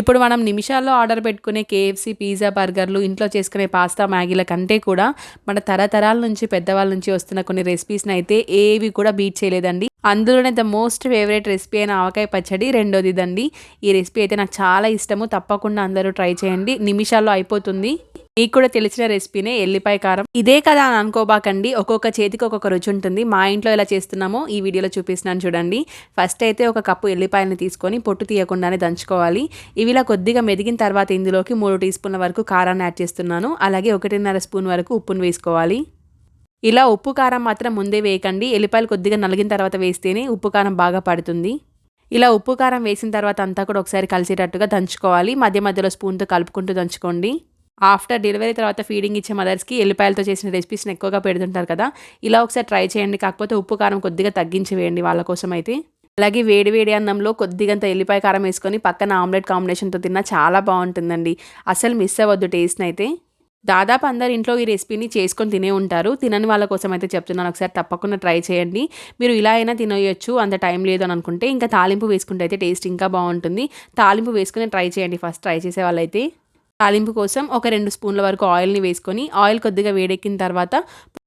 ఇప్పుడు మనం నిమిషాల్లో ఆర్డర్ పెట్టుకునే కేఎఫ్సి పిజ్జా బర్గర్లు ఇంట్లో చేసుకునే పాస్తా మ్యాగీల కంటే కూడా మన తరతరాల నుంచి పెద్దవాళ్ళ నుంచి వస్తున్న కొన్ని రెసిపీస్ని అయితే ఏవి కూడా బీట్ చేయలేదండి. అందులోనే ద మోస్ట్ ఫేవరెట్ రెసిపీ అయిన ఆవకాయ పచ్చడి రెండోది దండి ఈ రెసిపీ అయితే నాకు చాలా ఇష్టము. తప్పకుండా అందరూ ట్రై చేయండి. నిమిషాల్లో అయిపోతుంది. మీకు కూడా తెలిసిన రెసిపీనే ఎల్లిపాయ కారం. ఇదే కదా అని అనుకోబాకండి. ఒక్కొక్క చేతికి ఒక్కొక్క రుచి ఉంటుంది. మా ఇంట్లో ఎలా చేస్తున్నామో ఈ వీడియోలో చూపిస్తున్నాను చూడండి. ఫస్ట్ అయితే ఒక కప్పు ఎల్లిపాయలను తీసుకొని పొట్టు తీయకుండానే దంచుకోవాలి. ఇవి ఇలా కొద్దిగా మెదిగిన తర్వాత ఇందులోకి మూడు టీ స్పూన్ల వరకు కారాన్ని యాడ్ చేస్తున్నాను. అలాగే ఒకటిన్నర స్పూన్ వరకు ఉప్పును వేసుకోవాలి. ఇలా ఉప్పు కారం మాత్రం ముందే వేయకండి. ఎల్లిపాయలు కొద్దిగా నలిగిన తర్వాత వేస్తేనే ఉప్పు కారం బాగా పడుతుంది. ఇలా ఉప్పు కారం వేసిన తర్వాత అంతా కూడా ఒకసారి కలిసేటట్టుగా దంచుకోవాలి. మధ్య మధ్యలో స్పూన్తో కలుపుకుంటూ దంచుకోండి. ఆఫ్టర్ డెలివరీ తర్వాత ఫీడింగ్ ఇచ్చే మదర్స్కి ఎల్లిపాయలతో చేసిన రెసిపీస్ని ఎక్కువగా పెడుతుంటారు కదా. ఇలా ఒకసారి ట్రై చేయండి. కాకపోతే ఉప్పు కారం కొద్దిగా తగ్గించి వేయండి వాళ్ళ కోసం అయితే. అలాగే వేడి వేడి అన్నంలో కొద్దిగంత ఎల్లిపాయ కారం వేసుకొని పక్కన ఆమ్లెట్ కాంబినేషన్తో తిన్నా చాలా బాగుంటుందండి. అసలు మిస్ అవ్వద్దు టేస్ట్ని అయితే దాదాపు అందరు ఇంట్లో ఈ రెసిపీని చేసుకొని తినే ఉంటారు. తినని వాళ్ళ కోసం అయితే చెప్తున్నాను. ఒకసారి తప్పకుండా ట్రై చేయండి. మీరు ఇలా అయినా తినేయొచ్చు అంత టైం లేదు అని అనుకుంటే ఇంకా తాలింపు వేసుకుంటే అయితే టేస్ట్ ఇంకా బాగుంటుంది. తాలింపు వేసుకుని ట్రై చేయండి. ఫస్ట్ ట్రై చేసే వాళ్ళైతే. తాలింపు కోసం ఒక రెండు స్పూన్ల వరకు ఆయిల్ని వేసుకొని ఆయిల్ కొద్దిగా వేడెక్కిన తర్వాత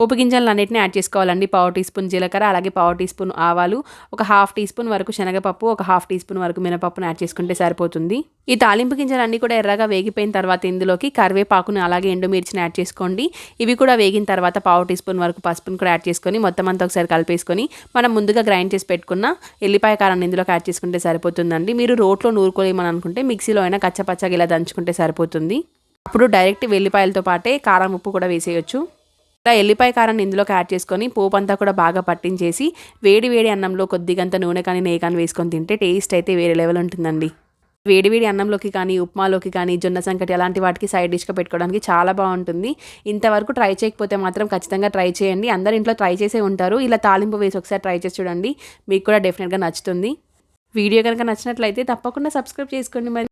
పోపు గింజలను అన్నింటినీ యాడ్ చేసుకోవాలండి. పావు టీ స్పూన్ జీలకర్ర అలాగే పావు టీ స్పూన్ ఆవాలు ఒక హాఫ్ టీ స్పూన్ వరకు శనగపప్పు ఒక హాఫ్ టీ స్పూన్ వరకు మినపప్పును యాడ్ చేసుకుంటే సరిపోతుంది. ఈ తాలింపు గింజలు అన్నీ కూడా ఎర్రగా వేగిపోయిన తర్వాత ఇందులోకి కరివేపాకును అలాగే ఎండుమిర్చిని యాడ్ చేసుకోండి. ఇవి కూడా వేగిన తర్వాత పావు టీ స్పూన్ వరకు పసుపును కూడా యాడ్ చేసుకొని మొత్తం అంతా ఒకసారి కలిపేసుకొని మనం ముందుగా గ్రైండ్ చేసి పెట్టుకున్న ఎల్లిపాయ కారాన్ని ఇందులోకి యాడ్ చేసుకుంటే సరిపోతుందండి. మీరు రోట్లో నూరుకోలేమని అనుకుంటే మిక్సీలో అయినా కచ్చపచ్చగా ఇలా దంచుకుంటే సరిపోతుంది. అవుతుంది అప్పుడు డైరెక్ట్ వెల్లిపాయలతో పాటే కారం ఉప్పు కూడా వేసేయచ్చు. ఇలా ఎల్లిపాయ కారాన్ని ఇందులోకి యాడ్ చేసుకొని పోపు అంతా కూడా బాగా పట్టించేసి వేడి వేడి అన్నంలో కొద్దిగంత నూనె కానీ నెయ్యి కానీ వేసుకొని తింటే టేస్ట్ అయితే వేరే లెవెల్ ఉంటుందండి. వేడి వేడి అన్నంలోకి కానీ ఉప్మాలోకి కానీ జొన్న సంకటి అలాంటి వాటికి సైడ్ డిష్గా పెట్టుకోవడానికి చాలా బాగుంటుంది. ఇంతవరకు ట్రై చేయకపోతే మాత్రం ఖచ్చితంగా ట్రై చేయండి. అందరి ఇంట్లో ట్రై చేసే ఉంటారు. ఇలా తాలింపు వేసి ఒకసారి ట్రై చేసి చూడండి. మీకు కూడా డెఫినెట్గా నచ్చుతుంది. వీడియో కనుక నచ్చినట్లయితే తప్పకుండా సబ్స్క్రైబ్ చేసుకోండి మరి.